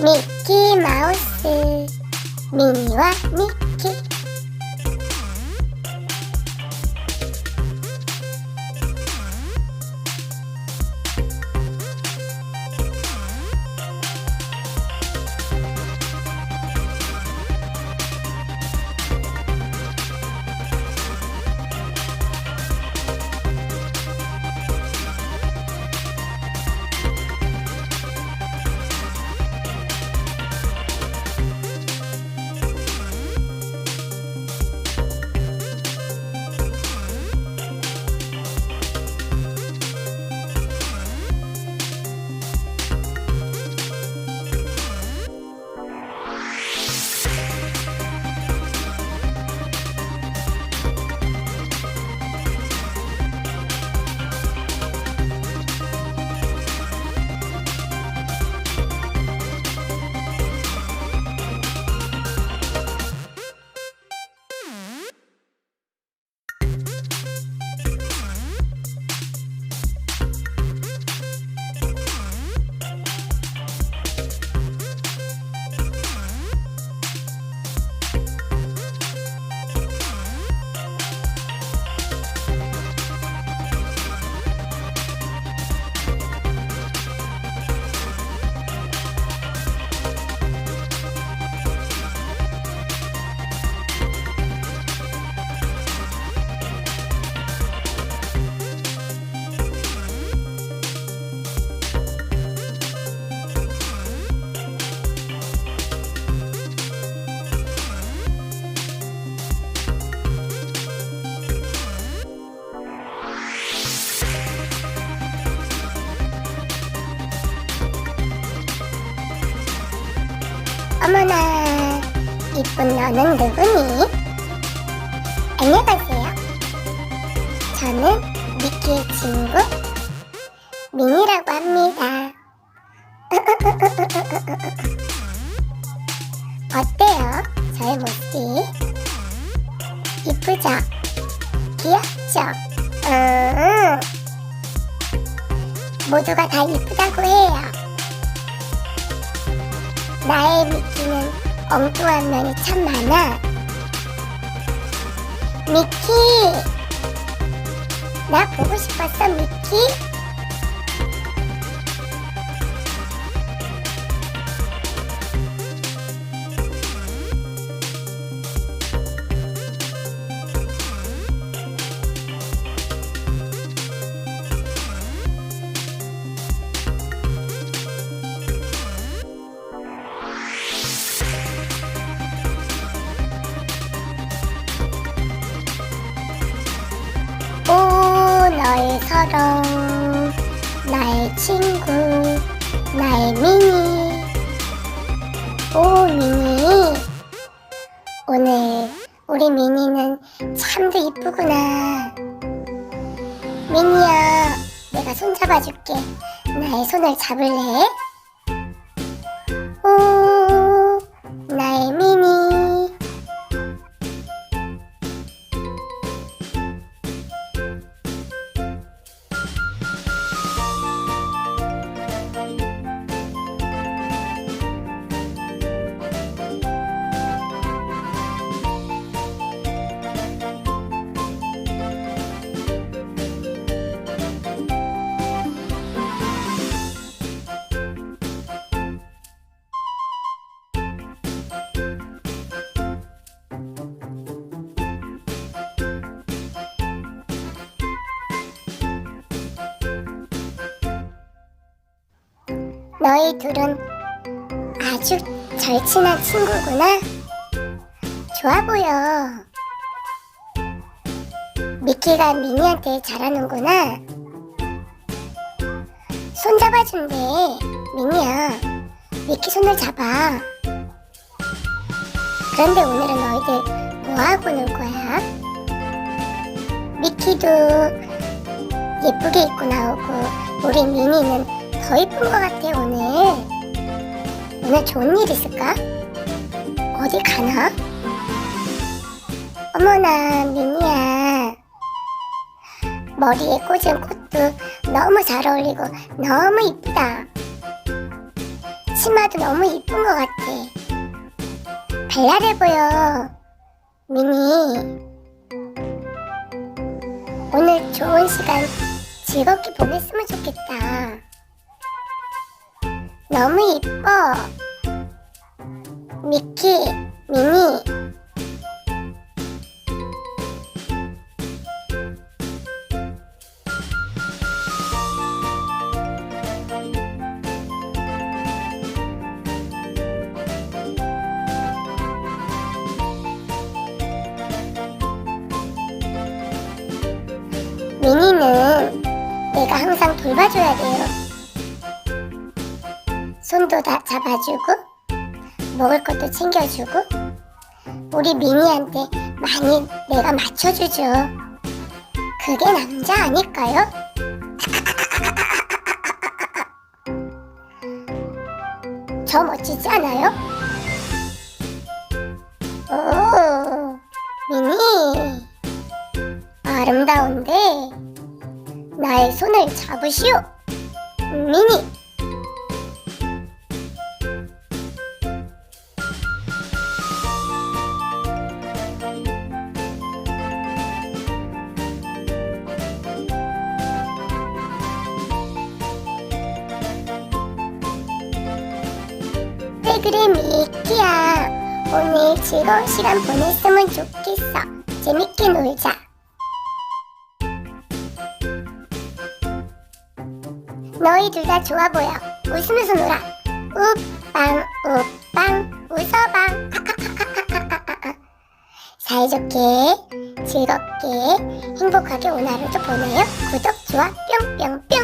미키 마우스 미니와 미키 어머나 이쁜 너는 누구니? 안녕하세요 저는 미키의 친구 미니라고 합니다 어때요? 저의 모습이? 이쁘죠? 귀엽죠? 음, 모두가 다 이쁘다고 해요 나의 미키는 엉뚱한 면이 참 많아. 미키! 나 보고 싶었어, 미키? 사랑, 나의 친구, 나의 미니. 오, 미니. 오늘 우리 미니는 참도 이쁘구나. 미니야, 내가 손 잡아줄게. 나의 손을 잡을래? 너희 둘은 아주 절친한 친구구나. 좋아 보여. 미키가 미니한테 잘하는구나. 손 잡아준대. 미니야, 미키 손을 잡아. 그런데 오늘은 너희들 뭐하고 놀 거야? 미키도 예쁘게 입고 나오고 우리 미니는 더 이쁜 것 같아 오늘 오늘 좋은 일 있을까? 어디 가나? 어머나 미니야 머리에 꽂은 꽃도 너무 잘 어울리고 너무 이쁘다 치마도 너무 이쁜 것 같아. 발랄해 보여. 미니. 오늘 좋은 시간 즐겁게 보냈으면 좋겠다. 너무 이뻐. 미키, 미니. 미니는 내가 항상 돌봐줘야 돼요. 손도 다 잡아주고, 먹을 것도 챙겨주고, 우리 미니한테 많이 내가 맞춰주죠. 그게 남자 아닐까요? 저 멋지지 않아요? 오, 미니. 아름다운데 나의 손을 잡으시오 미니 왜 그래 미키야 오늘 즐거운 시간 보냈으면 좋겠어 재밌게 놀자 너희 둘 다 좋아 보여. 웃으면서 놀아. 우빵 우빵 웃어봐. 사이좋게 즐겁게 행복하게 오늘 하루도 보내요. 구독 좋아 뿅뿅뿅.